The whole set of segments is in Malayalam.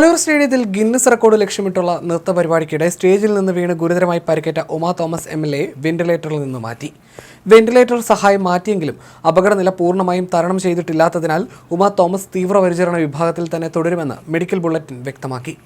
കലൂർ സ്റ്റേഡിയത്തിൽ ഗിന്നസ് റെക്കോർഡ് ലക്ഷ്യമിട്ടുള്ള നൃത്ത പരിപാടിക്കിടെ സ്റ്റേജിൽ നിന്ന് വീണ് ഗുരുതരമായി പരിക്കേറ്റ Uma Thomas M L A വെന്റിലേറ്ററിൽ നിന്ന് മാറ്റി. വെന്റിലേറ്റർ സഹായം മാറ്റിയെങ്കിലും അപകടനില പൂർണമായും തരണം ചെയ്തിട്ടില്ലാത്തതിനാൽ ഉമ തോമസ് തീവ്രപരിചരണ വിഭാഗത്തിൽ തന്നെ തുടരുമെന്ന് മെഡിക്കൽ ബുള്ളറ്റിൻ വ്യക്തമാക്കി.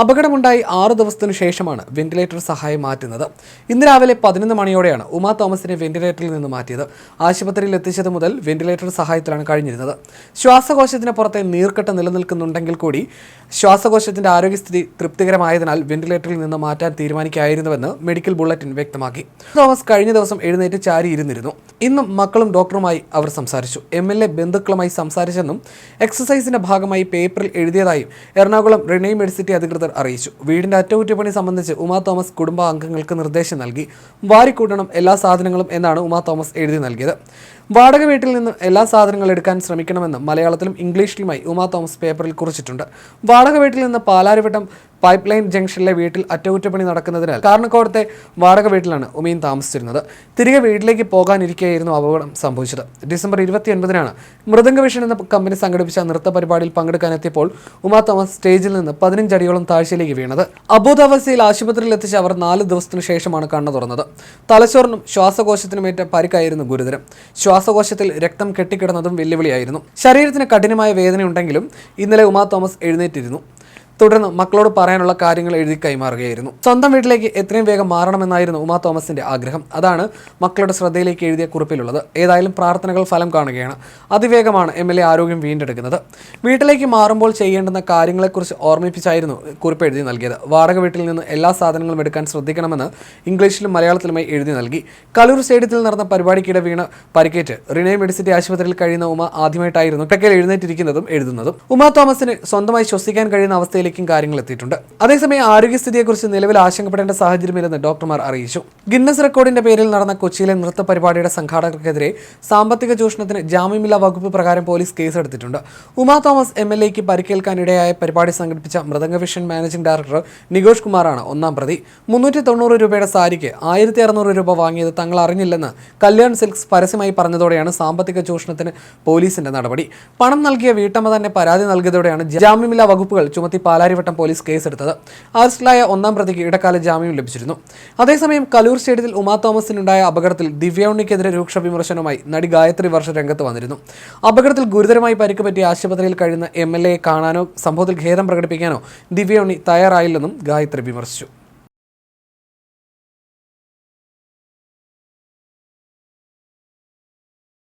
അപകടമുണ്ടായി ആറു ദിവസത്തിനു ശേഷമാണ് വെന്റിലേറ്റർ സഹായം മാറ്റുന്നത്. ഇന്ന് രാവിലെ പതിനൊന്ന് മണിയോടെയാണ് ഉമ തോമസിനെ വെന്റിലേറ്ററിൽ നിന്ന് മാറ്റിയത്. ആശുപത്രിയിൽ എത്തിച്ചത് മുതൽ വെന്റിലേറ്റർ സഹായത്തിലാണ് കഴിഞ്ഞിരുന്നത്. ശ്വാസകോശത്തിന് പുറത്തെ നീർക്കെട്ട് നിലനിൽക്കുന്നുണ്ടെങ്കിൽ കൂടി ശ്വാസകോശത്തിന്റെ ആരോഗ്യസ്ഥിതി തൃപ്തികരമായതിനാൽ വെന്റിലേറ്ററിൽ നിന്ന് മാറ്റാൻ തീരുമാനിക്കായിരുന്നുവെന്ന് മെഡിക്കൽ ബുള്ളറ്റിൻ വ്യക്തമാക്കി. തോമസ് കഴിഞ്ഞ ദിവസം എഴുന്നേറ്റ് ചാരി ഇരുന്നിരുന്നു ഇന്നും മക്കളും ഡോക്ടറുമായി അവർ സംസാരിച്ചു. എം എൽ എ ബന്ധുക്കളുമായി സംസാരിച്ചെന്നും എക്സസൈസിന്റെ ഭാഗമായി പേപ്പറിൽ എഴുതിയതായും എറണാകുളം റിനൈ മെഡിസിറ്റി അധികൃതർ അറിയിച്ചു. വീടിന്റെ അറ്റകുറ്റപ്പണി സംബന്ധിച്ച് ഉമാ തോമസ് കുടുംബാംഗങ്ങൾക്ക് നിർദ്ദേശം നൽകി. വാരിക്കൂട്ടണം എല്ലാ സാധനങ്ങളും എന്നാണ് ഉമാ തോമസ് എഴുതി നൽകിയത്. വാടക വീട്ടിൽ നിന്ന് എല്ലാ സാധനങ്ങളും എടുക്കാൻ ശ്രമിക്കണമെന്ന് മലയാളത്തിലും ഇംഗ്ലീഷിലുമായി ഉമാ തോമസ് പേപ്പറിൽ കുറിച്ചിട്ടുണ്ട്. വാടക വീട്ടിൽ നിന്ന് പാലാരിവട്ടം പൈപ്പ് ലൈൻ ജംഗ്ഷനിലെ വീട്ടിൽ അറ്റകുറ്റപ്പണി നടക്കുന്നതിനാൽ കാരണക്കോടത്തെ വാടക വീട്ടിലാണ് ഉമീൻ താമസിച്ചിരുന്നത്. തിരികെ വീട്ടിലേക്ക് പോകാനിരിക്കെയായിരുന്നു അപകടം സംഭവിച്ചത്. ഡിസംബർ ഇരുപത്തിയൊൻപതിനാണ് മൃദംഗ വിഷൻ എന്ന കമ്പനി സംഘടിപ്പിച്ച നൃത്ത പരിപാടിയിൽ പങ്കെടുക്കാനെത്തിയപ്പോൾ ഉമാ തോമസ് സ്റ്റേജിൽ നിന്ന് പതിനഞ്ച് അടിയോളം താഴ്ചയിലേക്ക് വീണത്. അബോധാവസ്ഥയിൽ ആശുപത്രിയിൽ എത്തിച്ച അവർ നാല് ദിവസത്തിനു ശേഷമാണ് കണ്ണു തുറന്നത്. തലച്ചോറിനും ശ്വാസകോശത്തിനുമേറ്റ പരിക്കായിരുന്നു ഗുരുതരം. ശ്വാസകോശത്തിൽ രക്തം കെട്ടിക്കിടന്നതും വെല്ലുവിളിയായിരുന്നു. ശരീരത്തിന് കഠിനമായ വേദനയുണ്ടെങ്കിലും ഇന്നലെ ഉമാ തോമസ് എഴുന്നേറ്റിരുന്നു. തുടർന്ന് മക്കളോട് പറയാനുള്ള കാര്യങ്ങൾ എഴുതി കൈമാറുകയായിരുന്നു. സ്വന്തം വീട്ടിലേക്ക് എത്രയും വേഗം മാറണമെന്നായിരുന്നു ഉമാ തോമസിന്റെ ആഗ്രഹം. അതാണ് മക്കളുടെ ശ്രദ്ധയിലേക്ക് എഴുതിയ കുറിപ്പിലുള്ളത്. ഏതായാലും പ്രാർത്ഥനകൾ ഫലം കാണുകയാണ്. അതിവേഗമാണ് എം എൽ എ ആരോഗ്യം വീണ്ടെടുക്കുന്നത്. വീട്ടിലേക്ക് മാറുമ്പോൾ ചെയ്യേണ്ടുന്ന കാര്യങ്ങളെക്കുറിച്ച് ഓർമ്മിപ്പിച്ചായിരുന്നു കുറിപ്പ് എഴുതി നൽകിയത്. വാടക വീട്ടിൽ നിന്ന് എല്ലാ സാധനങ്ങളും എടുക്കാൻ ശ്രദ്ധിക്കണമെന്ന് ഇംഗ്ലീഷിലും മലയാളത്തിലുമായി എഴുതി നൽകി. കലൂർ സ്റ്റേഡിയത്തിൽ നടന്ന പരിപാടിക്കിടെ വീണ് പരിക്കേറ്റ് റിനേ മെഡിസിറ്റി ആശുപത്രിയിൽ കഴിയുന്ന ഉമ ആദ്യമായിട്ടായിരുന്നു ടെക്കൽ എഴുന്നേറ്റിരിക്കുന്നതും എഴുതുന്നതും. ഉമാ തോമസിന് സ്വന്തമായി ശ്വസിക്കാൻ കഴിയുന്ന അവസ്ഥയിലേക്കും കാര്യങ്ങൾ എത്തിയിട്ടുണ്ട്. അതേസമയം ആരോഗ്യസ്ഥിതിയെക്കുറിച്ച് നിലവിൽ ആശങ്കപ്പെടേണ്ട സാഹചര്യമില്ലെന്ന് ഡോക്ടർമാർ അറിയിച്ചു. ഗിന്നസ് റെക്കോർഡിന്റെ പേരിൽ നടന്ന കൊച്ചിയിലെ നൃത്ത പരിപാടിയുടെ സംഘാടകർക്കെതിരെ സാമ്പത്തിക ചൂഷണത്തിന് ജാമ്യമില്ലാ വകുപ്പ് പ്രകാരം പോലീസ് കേസെടുത്തിട്ടുണ്ട്. ഉമാ തോമസ് എം എൽ എക്ക് പരിക്കേൽക്കാനിടയായ പരിപാടി സംഘടിപ്പിച്ച Mridanga Vision managing director Nikosh കുമാറാണ് ഒന്നാം പ്രതി. മുന്നൂറ്റി തൊണ്ണൂറ് രൂപയുടെ സാരിക്ക് ആയിരത്തി അറുന്നൂറ് രൂപ വാങ്ങിയത് തങ്ങൾ അറിഞ്ഞില്ലെന്ന് കല്യാൺ സിൽക്സ് പരസ്യമായി പറഞ്ഞതോടെയാണ് സാമ്പത്തിക ചൂഷണത്തിന് പോലീസിന്റെ നടപടി. പണം നൽകിയ വീട്ടമ്മ തന്നെ പരാതി നൽകിയതോടെയാണ് ജാമ്യമില്ലാ വകുപ്പുകൾ ചുമത്തി പാലാരിവട്ടം പോലീസ് കേസെടുത്തത്. അറസ്റ്റിലായ ഒന്നാം പ്രതിക്ക് ഇടക്കാല ജാമ്യം ലഭിച്ചിരുന്നു. അതേസമയം കലൂർ സ്റ്റേഡിയത്തിൽ ഉമാ തോമസിനുണ്ടായ അപകടത്തിൽ ദിവ്യ ഉണ്ണിക്കെതിരെ രൂക്ഷ വിമർശനവുമായി നടി ഗായത്രി വർഷ രംഗത്ത് വന്നിരുന്നു. അപകടത്തിൽ ഗുരുതരമായി പരിക്ക് പറ്റിയ ആശുപത്രിയിൽ കഴിയുന്ന എം എൽ കാണാനോ സംഭവത്തിൽ ഖേദം പ്രകടിപ്പിക്കാനോ ദിവ്യ ഉണ്ണി തയ്യാറായില്ലെന്നും ഗായത്രി വിമർശിച്ചു.